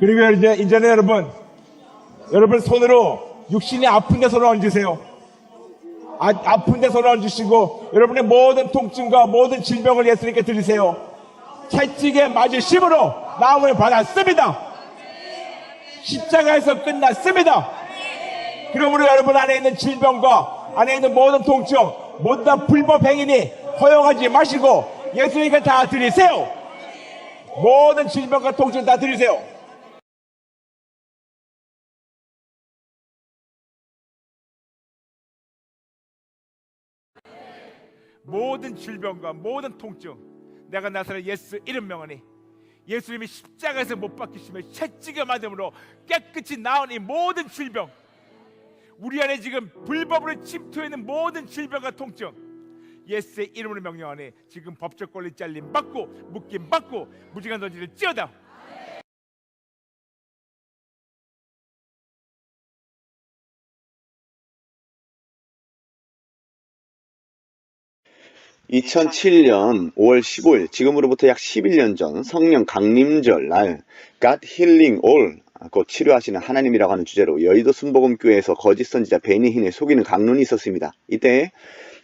그리고 이제, 이제는 여러분, 여러분 손으로 육신이 아픈 데 손을 얹으세요. 아, 아픈 데 손을 얹으시고 여러분의 모든 통증과 모든 질병을 예수님께 드리세요. 채찍에 맞으심으로 나음을 받았습니다. 십자가에서 끝났습니다. 그러므로 여러분 안에 있는 질병과 안에 있는 모든 통증, 모든 다 불법 행위니 허용하지 마시고 예수님께 다 드리세요. 모든 질병과 통증 다 드리세요. 모든 질병과 모든 통증 내가 나사렛 예수 이름 명하니 예수님이 십자가에서 못 박히시며 채찍에 맞음으로 깨끗이 나은 이 모든 질병 우리 안에 지금 불법으로 침투해 있는 모든 질병과 통증 예수의 이름으로 명령하니 지금 법적 권리 잘림 받고 묶임 받고 무지간 던지를 찌어다 2007년 5월 15일, 지금으로부터 약 11년 전 성령 강림절 날 God Healing All, 곧 치료하시는 하나님이라고 하는 주제로 여의도 순복음교회에서 거짓 선지자 베니힌을 속이는 강론이 있었습니다. 이때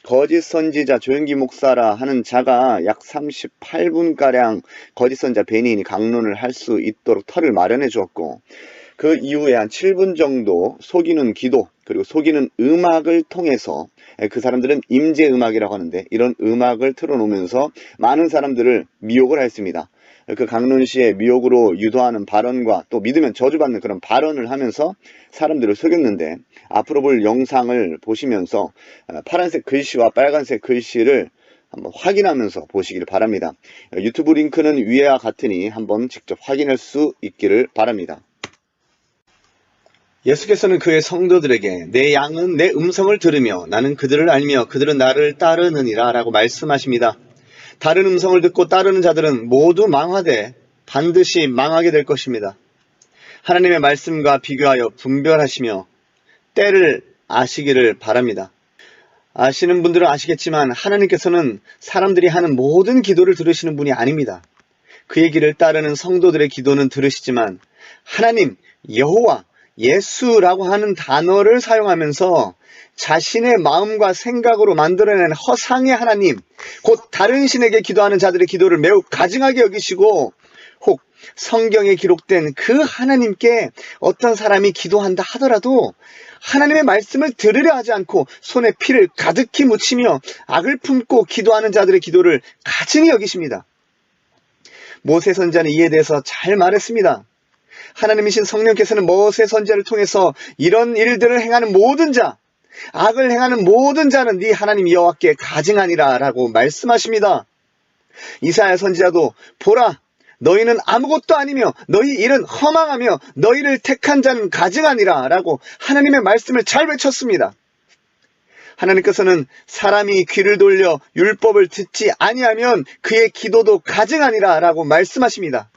거짓 선지자 조영기 목사라 하는 자가 약 38분가량 거짓 선지자 베니힌이 강론을 할 수 있도록 털을 마련해 주었고 그 이후에 한 7분 정도 속이는 기도 그리고 속이는 음악을 통해서 그 사람들은 임재 음악이라고 하는데 이런 음악을 틀어놓으면서 많은 사람들을 미혹을 했습니다. 그 강론시의 미혹으로 유도하는 발언과 또 믿으면 저주받는 그런 발언을 하면서 사람들을 속였는데 앞으로 볼 영상을 보시면서 어, 파란색 글씨와 빨간색 글씨를 한번 확인하면서 보시길 바랍니다. 유튜브 링크는 위와 같으니 한번 직접 확인할 수 있기를 바랍니다. 예수께서는 그의 성도들에게 내 양은 내 음성을 들으며 나는 그들을 알며 그들은 나를 따르느니라 라고 말씀하십니다. 다른 음성을 듣고 따르는 자들은 모두 망하되 반드시 망하게 될 것입니다. 하나님의 말씀과 비교하여 분별하시며 때를 아시기를 바랍니다. 아시는 분들은 아시겠지만 하나님께서는 사람들이 하는 모든 기도를 들으시는 분이 아닙니다. 그의 길을 따르는 성도들의 기도는 들으시지만 하나님, 여호와, 예수라고 하는 단어를 사용하면서 자신의 마음과 생각으로 만들어낸 허상의 하나님, 곧 다른 신에게 기도하는 자들의 기도를 매우 가증하게 여기시고, 혹 성경에 기록된 그 하나님께 어떤 사람이 기도한다 하더라도 하나님의 말씀을 들으려 하지 않고 손에 피를 가득히 묻히며 악을 품고 기도하는 자들의 기도를 가증히 여기십니다. 모세 선자는 이에 대해서 잘 말했습니다. 하나님이신 성령께서는 모세 선자를 통해서 이런 일들을 행하는 모든 자, 악을 행하는 모든 자는 네 하나님 여호와께 가증하니라라고 말씀하십니다. 이사야 선지자도 보라 너희는 아무것도 아니며 너희 일은 허망하며 너희를 택한 자는 가증하니라라고 하나님의 말씀을 잘 외쳤습니다. 하나님께서는 사람이 귀를 돌려 율법을 듣지 아니하면 그의 기도도 가증하니라라고 말씀하십니다.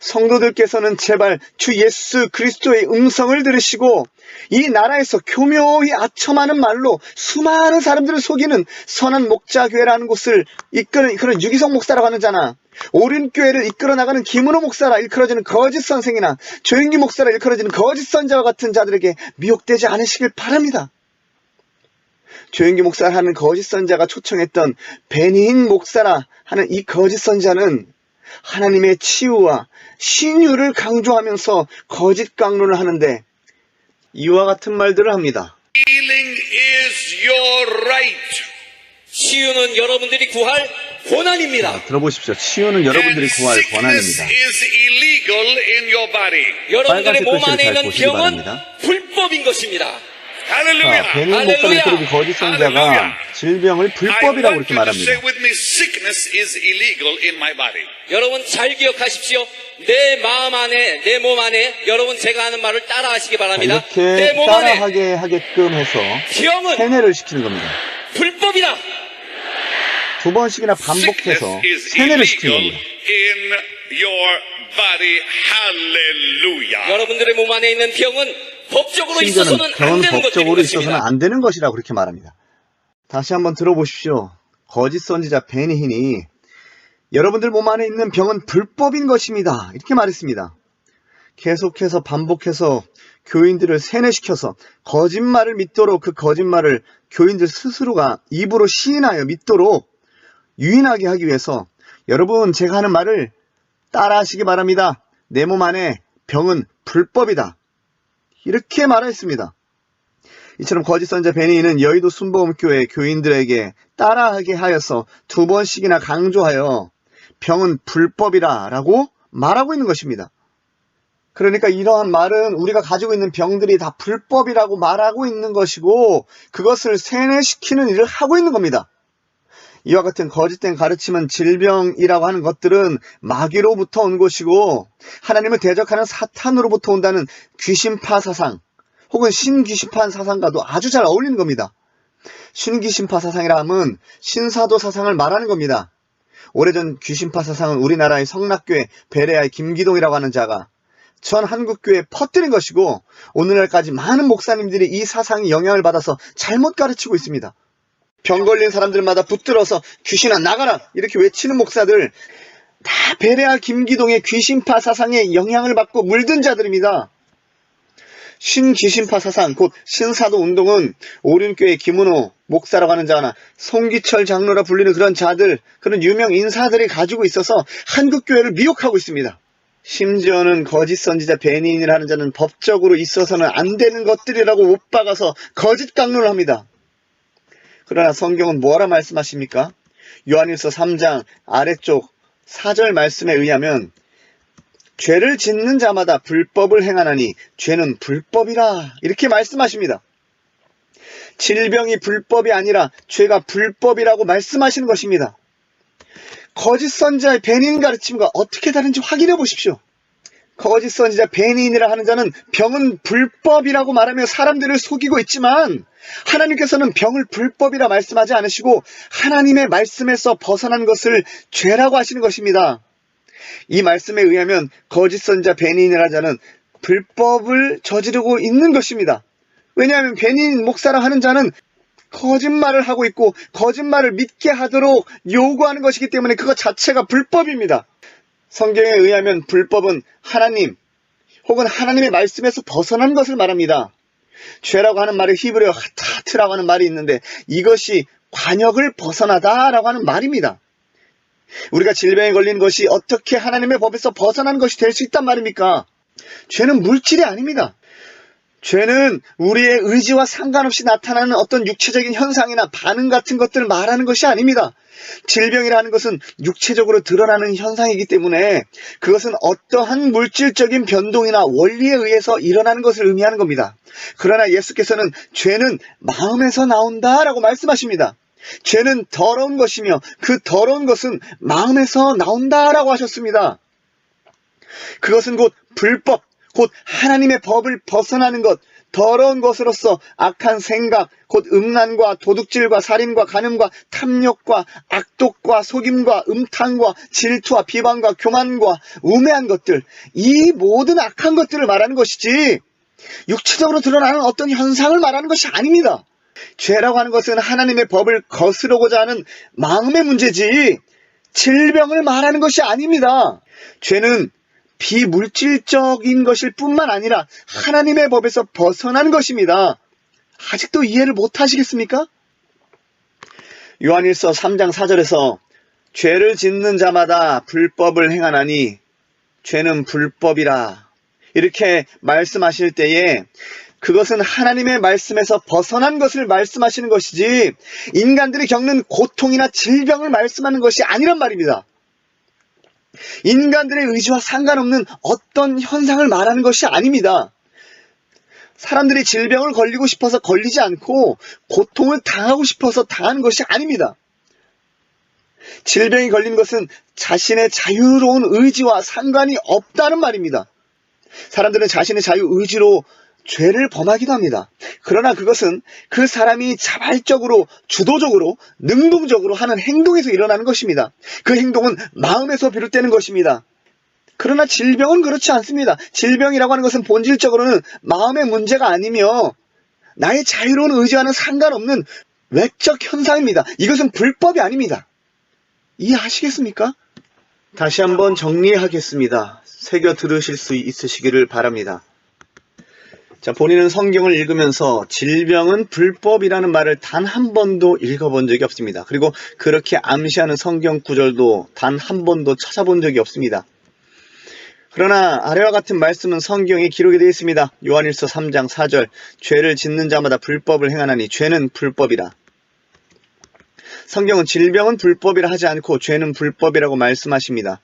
성도들께서는 제발 주 예수 그리스도의 음성을 들으시고 이 나라에서 교묘히 아첨하는 말로 수많은 사람들을 속이는 선한 목자교회라는 곳을 이끄는 그런 유기성 목사라고 하는 자나 옳은 교회를 이끌어 나가는 김은호 목사라 일컬어지는 거짓 선생이나 조영기 목사라 일컬어지는 거짓 선자와 같은 자들에게 미혹되지 않으시길 바랍니다. 조영기 목사를 하는 거짓 선자가 초청했던 베니힌 목사라 하는 이 거짓 선자는 하나님의 치유와 신유를 강조하면서 거짓 강론을 하는데 이와 같은 말들을 합니다. Healing is your right. 치유는 여러분들이 구할 권한입니다. 들어보십시오. 치유는 여러분들이 구할 권한입니다. is illegal in your body. 여러분들의 몸 안에 잘 있는 병은 바랍니다. 불법인 것입니다. Hallelujah. 자, 할렐루야. 목사를 그리고 거짓 선자가. 질병을 불법이라고 이렇게 말합니다. 여러분 잘 기억하십시오. 내 마음 안에, 내 몸 안에 여러분 제가 하는 말을 따라하시기 자, 바랍니다. 내 이렇게 몸 안에 따라하게 하게끔 해서 세뇌를 시키는 겁니다. 불법이다. 두 번씩이나 반복해서 세뇌를 시키는 겁니다. 여러분들의 몸 안에 있는 병은 법적으로 있어서는 안 병은 되는 법적으로 있어서는. 안 되는 것이라고 그렇게 말합니다. 다시 한번 들어보십시오. 거짓 선지자 베니힌이 여러분들 몸 안에 있는 병은 불법인 것입니다. 이렇게 말했습니다. 계속해서 반복해서 교인들을 세뇌시켜서 거짓말을 믿도록 그 거짓말을 교인들 스스로가 입으로 시인하여 믿도록 유인하게 하기 위해서 여러분 제가 하는 말을 따라하시기 바랍니다. 내 몸 안에 병은 불법이다. 이렇게 말했습니다. 이처럼 거짓 선자 베니는 여의도 순복음교회 교인들에게 따라하게 하여서 두 번씩이나 강조하여 병은 불법이라 라고 말하고 있는 것입니다. 그러니까 이러한 말은 우리가 가지고 있는 병들이 다 불법이라고 말하고 있는 것이고 그것을 세뇌시키는 일을 하고 있는 겁니다. 이와 같은 거짓된 가르침은 질병이라고 하는 것들은 마귀로부터 온 것이고 하나님을 대적하는 사탄으로부터 온다는 귀신파 사상 혹은 신귀신파 사상과도 아주 잘 어울리는 겁니다. 신귀신파 사상이라 함은 신사도 사상을 말하는 겁니다. 오래전 귀신파 사상은 우리나라의 성락교회 베레아의 김기동이라고 하는 자가 전 한국교회에 퍼뜨린 것이고 오늘날까지 많은 목사님들이 이 사상의 영향을 받아서 잘못 가르치고 있습니다. 병 걸린 사람들마다 붙들어서 귀신아 나가라 이렇게 외치는 목사들 다 베레아 김기동의 귀신파 사상에 영향을 받고 물든 자들입니다. 신귀신파 사상 곧 신사도 운동은 오륜교회 김은호 목사라고 하는 자나 송기철 장로라 불리는 그런 자들 그런 유명 인사들이 가지고 있어서 한국교회를 미혹하고 있습니다. 심지어는 거짓 선지자 베니인이라는 자는 법적으로 있어서는 안 되는 것들이라고 못 박아서 거짓 강론을 합니다. 그러나 성경은 뭐라 말씀하십니까? 요한일서 3장 아래쪽 4절 말씀에 의하면 죄를 짓는 자마다 불법을 행하나니 죄는 불법이라 이렇게 말씀하십니다. 질병이 불법이 아니라 죄가 불법이라고 말씀하시는 것입니다. 거짓 선지자의 베닌 가르침과 어떻게 다른지 확인해 보십시오. 거짓 선지자 베니인이라 하는 자는 병은 불법이라고 말하며 사람들을 속이고 있지만 하나님께서는 병을 불법이라 말씀하지 않으시고 하나님의 말씀에서 벗어난 것을 죄라고 하시는 것입니다. 이 말씀에 의하면 거짓 선지자 베니인이라 자는 불법을 저지르고 있는 것입니다. 왜냐하면 베니인 목사라 하는 자는 거짓말을 하고 있고 거짓말을 믿게 하도록 요구하는 것이기 때문에 그것 자체가 불법입니다. 성경에 의하면 불법은 하나님 혹은 하나님의 말씀에서 벗어난 것을 말합니다. 죄라고 하는 말을 히브리어 하타트라고 하는 말이 있는데 이것이 관역을 벗어나다라고 하는 말입니다. 우리가 질병에 걸린 것이 어떻게 하나님의 법에서 벗어난 것이 될 수 있단 말입니까? 죄는 물질이 아닙니다. 죄는 우리의 의지와 상관없이 나타나는 어떤 육체적인 현상이나 반응 같은 것들을 말하는 것이 아닙니다. 질병이라는 것은 육체적으로 드러나는 현상이기 때문에 그것은 어떠한 물질적인 변동이나 원리에 의해서 일어나는 것을 의미하는 겁니다. 그러나 예수께서는 죄는 마음에서 나온다라고 말씀하십니다. 죄는 더러운 것이며 그 더러운 것은 마음에서 나온다라고 하셨습니다. 그것은 곧 불법, 곧 하나님의 법을 벗어나는 것, 더러운 것으로서 악한 생각, 곧 음란과 도둑질과 살인과 간음과 탐욕과 악독과 속임과 음탕과 질투와 비방과 교만과 우매한 것들, 이 모든 악한 것들을 말하는 것이지, 육체적으로 드러나는 어떤 현상을 말하는 것이 아닙니다. 죄라고 하는 것은 하나님의 법을 거스르고자 하는 마음의 문제지, 질병을 말하는 것이 아닙니다. 죄는 비물질적인 것일 뿐만 아니라 하나님의 법에서 벗어난 것입니다. 아직도 이해를 못 하시겠습니까? 요한일서 3장 4절에서 죄를 짓는 자마다 불법을 행하나니 죄는 불법이라 이렇게 말씀하실 때에 그것은 하나님의 말씀에서 벗어난 것을 말씀하시는 것이지 인간들이 겪는 고통이나 질병을 말씀하는 것이 아니란 말입니다. 인간들의 의지와 상관없는 어떤 현상을 말하는 것이 아닙니다. 사람들이 질병을 걸리고 싶어서 걸리지 않고 고통을 당하고 싶어서 당하는 것이 아닙니다. 질병이 걸린 것은 자신의 자유로운 의지와 상관이 없다는 말입니다. 사람들은 자신의 자유 의지로 죄를 범하기도 합니다. 그러나 그것은 그 사람이 자발적으로, 주도적으로, 능동적으로 하는 행동에서 일어나는 것입니다. 그 행동은 마음에서 비롯되는 것입니다. 그러나 질병은 그렇지 않습니다. 질병이라고 하는 것은 본질적으로는 마음의 문제가 아니며 나의 자유로운 의지와는 상관없는 외적 현상입니다. 이것은 불법이 아닙니다. 이해하시겠습니까? 다시 한번 정리하겠습니다. 새겨 들으실 수 있으시기를 바랍니다. 자, 본인은 성경을 읽으면서 질병은 불법이라는 말을 단 한 번도 읽어본 적이 없습니다. 그리고 그렇게 암시하는 성경 구절도 단 한 번도 찾아본 적이 없습니다. 그러나 아래와 같은 말씀은 성경에 기록이 되어 있습니다. 요한일서 3장 4절 죄를 짓는 자마다 불법을 행하나니 죄는 불법이라. 성경은 질병은 불법이라 하지 않고 죄는 불법이라고 말씀하십니다.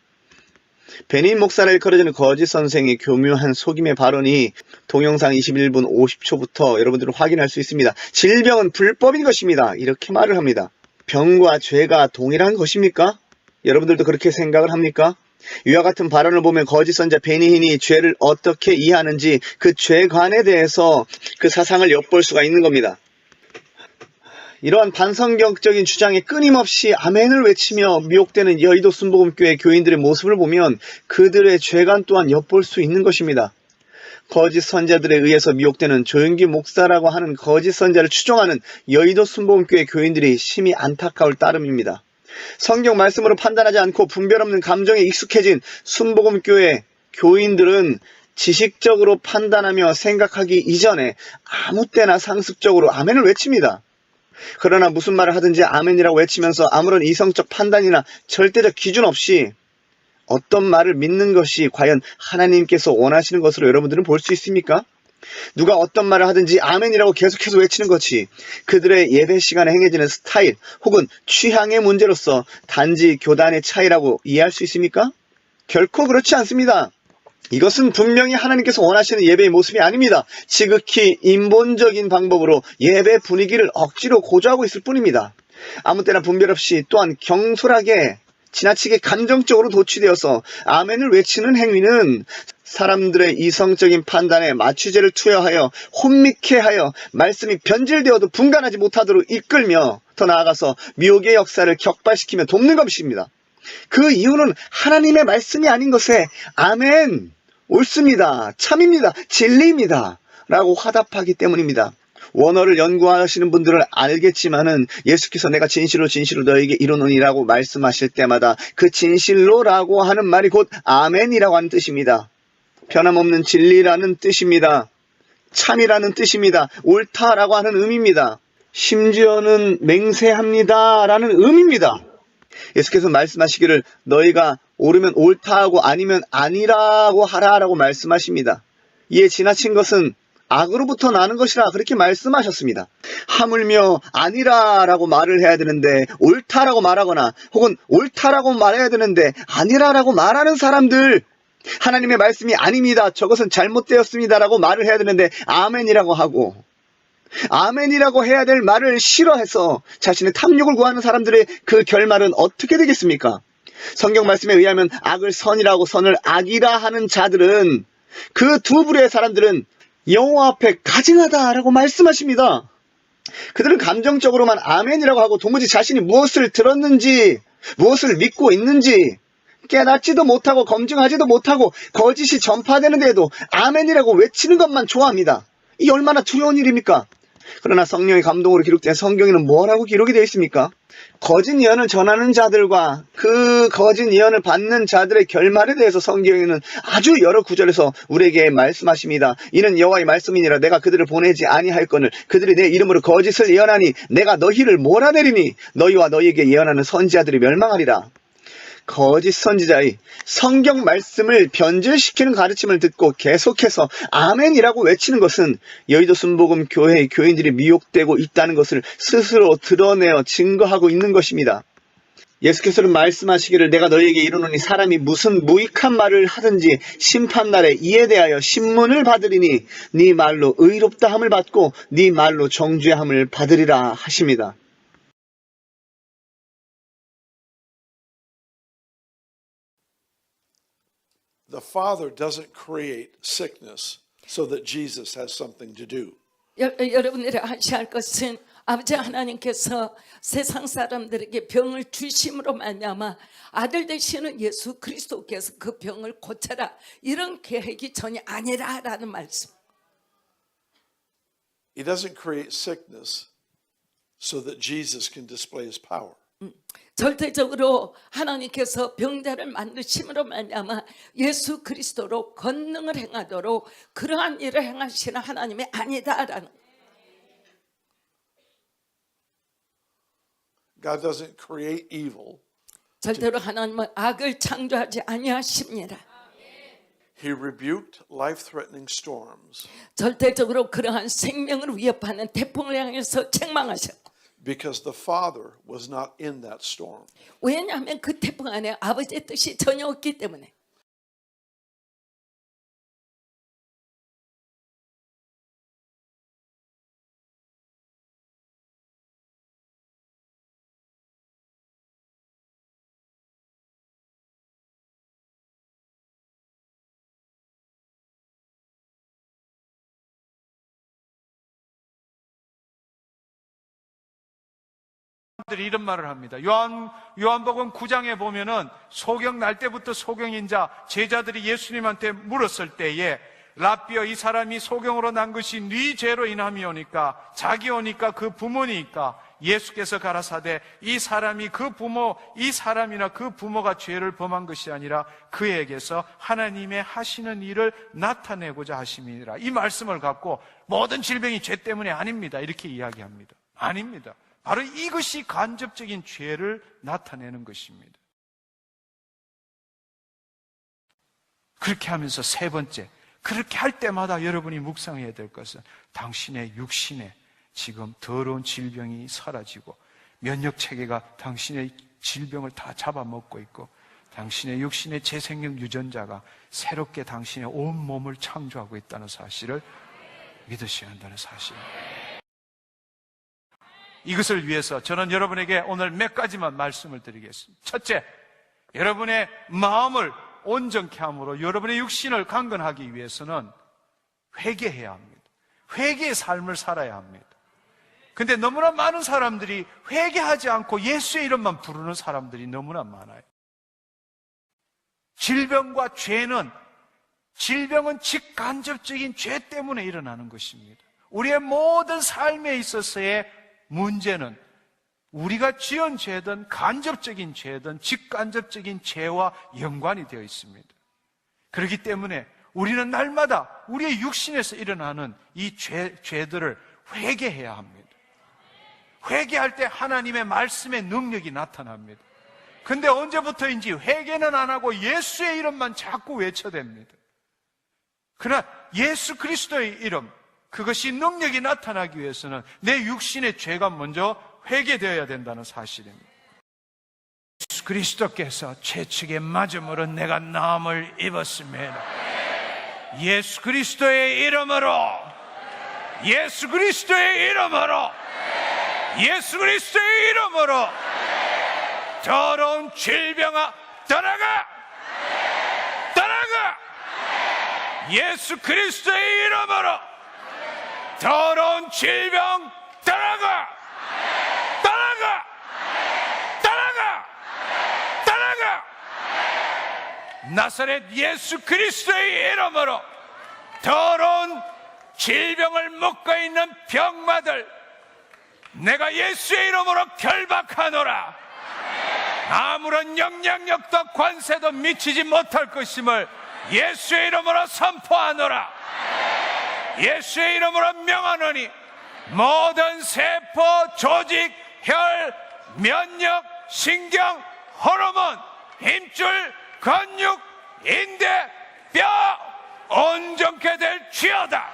베닌 목사를 일컬어주는 거짓 선생의 교묘한 속임의 발언이 동영상 21분 50초부터 여러분들은 확인할 수 있습니다. 질병은 불법인 것입니다. 이렇게 말을 합니다. 병과 죄가 동일한 것입니까? 여러분들도 그렇게 생각을 합니까? 이와 같은 발언을 보면 거짓 선자 베니힌이 죄를 어떻게 이해하는지 그 죄관에 대해서 그 사상을 엿볼 수가 있는 겁니다. 이러한 반성경적인 주장에 끊임없이 아멘을 외치며 미혹되는 여의도 순복음교회 교인들의 모습을 보면 그들의 죄관 또한 엿볼 수 있는 것입니다. 거짓 선자들에 의해서 미혹되는 조영기 목사라고 하는 거짓 선자를 추종하는 여의도 순복음교회 교인들이 심히 안타까울 따름입니다. 성경 말씀으로 판단하지 않고 분별 없는 감정에 익숙해진 순복음교회 교인들은 지식적으로 판단하며 생각하기 이전에 아무 때나 상습적으로 아멘을 외칩니다. 그러나 무슨 말을 하든지 아멘이라고 외치면서 아무런 이성적 판단이나 절대적 기준 없이 어떤 말을 믿는 것이 과연 하나님께서 원하시는 것으로 여러분들은 볼 수 있습니까? 누가 어떤 말을 하든지 아멘이라고 계속해서 외치는 것이 그들의 예배 시간에 행해지는 스타일 혹은 취향의 문제로서 단지 교단의 차이라고 이해할 수 있습니까? 결코 그렇지 않습니다. 이것은 분명히 하나님께서 원하시는 예배의 모습이 아닙니다. 지극히 인본적인 방법으로 예배 분위기를 억지로 고조하고 있을 뿐입니다. 아무 때나 분별 없이 또한 경솔하게 지나치게 감정적으로 도취되어서 아멘을 외치는 행위는 사람들의 이성적인 판단에 마취제를 투여하여 혼미케 하여 말씀이 변질되어도 분간하지 못하도록 이끌며 더 나아가서 미혹의 역사를 격발시키며 돕는 것입니다. 그 이유는 하나님의 말씀이 아닌 것에 아멘 옳습니다. 참입니다. 진리입니다. 라고 화답하기 때문입니다. 원어를 연구하시는 분들은 알겠지만은 예수께서 내가 진실로 진실로 너에게 이루노니라고 말씀하실 때마다 그 진실로라고 하는 말이 곧 아멘이라고 하는 뜻입니다. 변함없는 진리라는 뜻입니다. 참이라는 뜻입니다. 옳다라고 하는 의미입니다. 심지어는 맹세합니다라는 의미입니다. 예수께서 말씀하시기를 너희가 옳으면 옳다 하고 아니면 아니라고 하라라고 말씀하십니다. 이에 지나친 것은 악으로부터 나는 것이라 그렇게 말씀하셨습니다. 하물며 아니라라고 말을 해야 되는데 옳다라고 말하거나 혹은 옳다라고 말해야 되는데 아니라라고 말하는 사람들 하나님의 말씀이 아닙니다. 저것은 잘못되었습니다라고 말을 해야 되는데 아멘이라고 하고 아멘이라고 해야 될 말을 싫어해서 자신의 탐욕을 구하는 사람들의 그 결말은 어떻게 되겠습니까? 성경 말씀에 의하면 악을 선이라고 선을 악이라 하는 자들은 그 두 부류의 사람들은 여호와 앞에 가증하다라고 말씀하십니다. 그들은 감정적으로만 아멘이라고 하고 도무지 자신이 무엇을 들었는지 무엇을 믿고 있는지 깨닫지도 못하고 검증하지도 못하고 거짓이 전파되는데도 아멘이라고 외치는 것만 좋아합니다. 이 얼마나 두려운 일입니까? 그러나 성령의 감동으로 기록된 성경에는 뭐라고 기록이 되어 있습니까? 거짓 예언을 전하는 자들과 그 거짓 예언을 받는 자들의 결말에 대해서 성경에는 아주 여러 구절에서 우리에게 말씀하십니다. 이는 여호와의 말씀이니라 내가 그들을 보내지 아니하였거늘 그들이 내 이름으로 거짓을 예언하니 내가 너희를 몰아내리니 너희와 너희에게 예언하는 선지자들이 멸망하리라. 거짓 선지자의 성경 말씀을 변질시키는 가르침을 듣고 계속해서 아멘이라고 외치는 것은 여의도 순복음 교회의 교인들이 미혹되고 있다는 것을 스스로 드러내어 증거하고 있는 것입니다. 예수께서는 말씀하시기를 내가 너희에게 이르노니 사람이 무슨 무익한 말을 하든지 심판날에 이에 대하여 신문을 받으리니 네 말로 의롭다함을 받고 네 말로 정죄함을 받으리라 하십니다. The Father doesn't create sickness so that Jesus has something to do. 여, 여러분들이 아셔야 할 것은 아버지 하나님께서 세상 사람들에게 병을 주심으로 말미암아 아들 되시는 예수 그리스도께서 그 병을 고쳐라 이런 계획이 전혀 아니라라는 말씀. He doesn't create sickness so that Jesus can display his power. 음, 절대적으로 하나님께서 병자를 만드심으로 말미암아 예수 그리스도로 권능을 행하도록 그러한 일을 행하시는 하나님이 아니다라는 God doesn't create evil. 절대로 하나님은 악을 창조하지 아니하십니다. He rebuked life-threatening storms 절대적으로 그러한 생명을 위협하는 태풍을 향해서 책망하셨고 because the Father was not in that storm. 왜냐하면 그 태풍 안에 아버지의 뜻이 전혀 없기 때문에 들이 이런 말을 합니다. 요한 요한복음 9장에 보면은 소경 날 때부터 소경인 자 제자들이 예수님한테 물었을 때에 라비어 이 사람이 소경으로 난 것이 네 죄로 인함이 오니까 자기 오니까 그 부모니까 예수께서 가라사대 이 사람이 그 부모 이 사람이나 그 부모가 죄를 범한 것이 아니라 그에게서 하나님의 하시는 일을 나타내고자 하심이니라. 이 말씀을 갖고 모든 질병이 죄 때문에 아닙니다. 이렇게 이야기합니다. 아닙니다 바로 이것이 간접적인 죄를 나타내는 것입니다. 그렇게 하면서 세 번째, 그렇게 할 때마다 여러분이 묵상해야 될 것은 당신의 육신에 지금 더러운 질병이 사라지고 면역 체계가 당신의 질병을 다 잡아먹고 있고 당신의 육신의 재생력 유전자가 새롭게 당신의 온 몸을 창조하고 있다는 사실을 믿으셔야 한다는 사실입니다. 이것을 위해서 저는 여러분에게 오늘 몇 가지만 말씀을 드리겠습니다. 첫째, 여러분의 마음을 온전케 함으로 여러분의 육신을 강건하기 위해서는 회개해야 합니다. 회개의 삶을 살아야 합니다. 근데 너무나 많은 사람들이 회개하지 않고 예수의 이름만 부르는 사람들이 너무나 많아요. 질병과 죄는 질병은 직간접적인 죄 때문에 일어나는 것입니다. 우리의 모든 삶에 있어서의 문제는 우리가 지은 죄든 간접적인 죄든 직간접적인 죄와 연관이 되어 있습니다. 그렇기 때문에 우리는 날마다 우리의 육신에서 일어나는 이 죄, 죄들을 회개해야 합니다. 회개할 때 하나님의 말씀의 능력이 나타납니다. 근데 언제부터인지 회개는 안 하고 예수의 이름만 자꾸 외쳐댑니다. 그러나 예수 그리스도의 이름, 그것이 능력이 나타나기 위해서는 내 육신의 죄가 먼저 회개되어야 된다는 사실입니다. 그리스도께서 채찍에 맞음으로 내가 나음을 입었습니다. 예수 그리스도의 이름으로 예수 그리스도의 이름으로 예수 그리스도의 이름으로 더러운 질병아 떠나가 떠나가 예수 그리스도의 이름으로 더러운 질병 떠나가! 떠나가! 떠나가! 떠나가! 나사렛 예수 그리스도의 이름으로 더러운 질병을 먹고 있는 병마들 내가 예수의 이름으로 결박하노라. 아무런 영향력도 관세도 미치지 못할 것임을 예수의 이름으로 선포하노라 예수의 이름으로 명하노니 모든 세포, 조직, 혈, 면역, 신경, 호르몬, 힘줄, 근육, 인대, 뼈 온전케 될 쥐어다.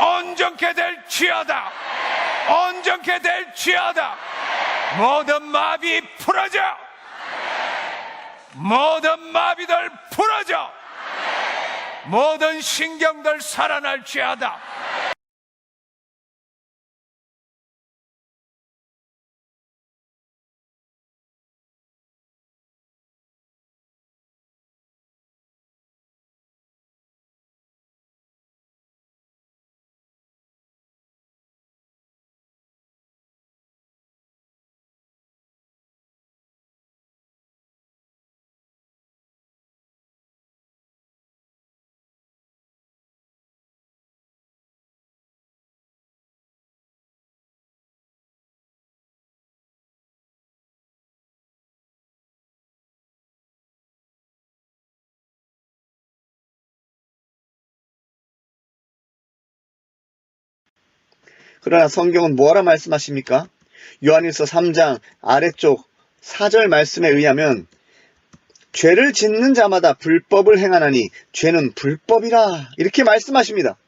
온전케 될 쥐어다. 온전케 될 쥐어다. 모든 마비 풀어져. 모든 마비들 풀어져 모든 신경들 살아날 쥐하다 그러나 성경은 뭐라 말씀하십니까? 요한일서 3장 아래쪽 4절 말씀에 의하면 죄를 짓는 자마다 불법을 행하나니 죄는 불법이라 이렇게 말씀하십니다.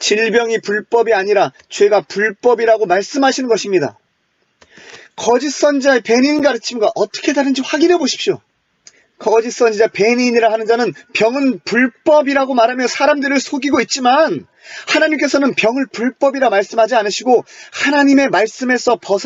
질병이 불법이 아니라 죄가 불법이라고 말씀하시는 것입니다. 거짓 선지자의 배인 가르침과 어떻게 다른지 확인해 보십시오. 거짓 선지자 배인이라 하는 자는 병은 불법이라고 말하며 사람들을 속이고 있지만 하나님께서는 병을 불법이라 말씀하지 않으시고 하나님의 말씀에서 벗어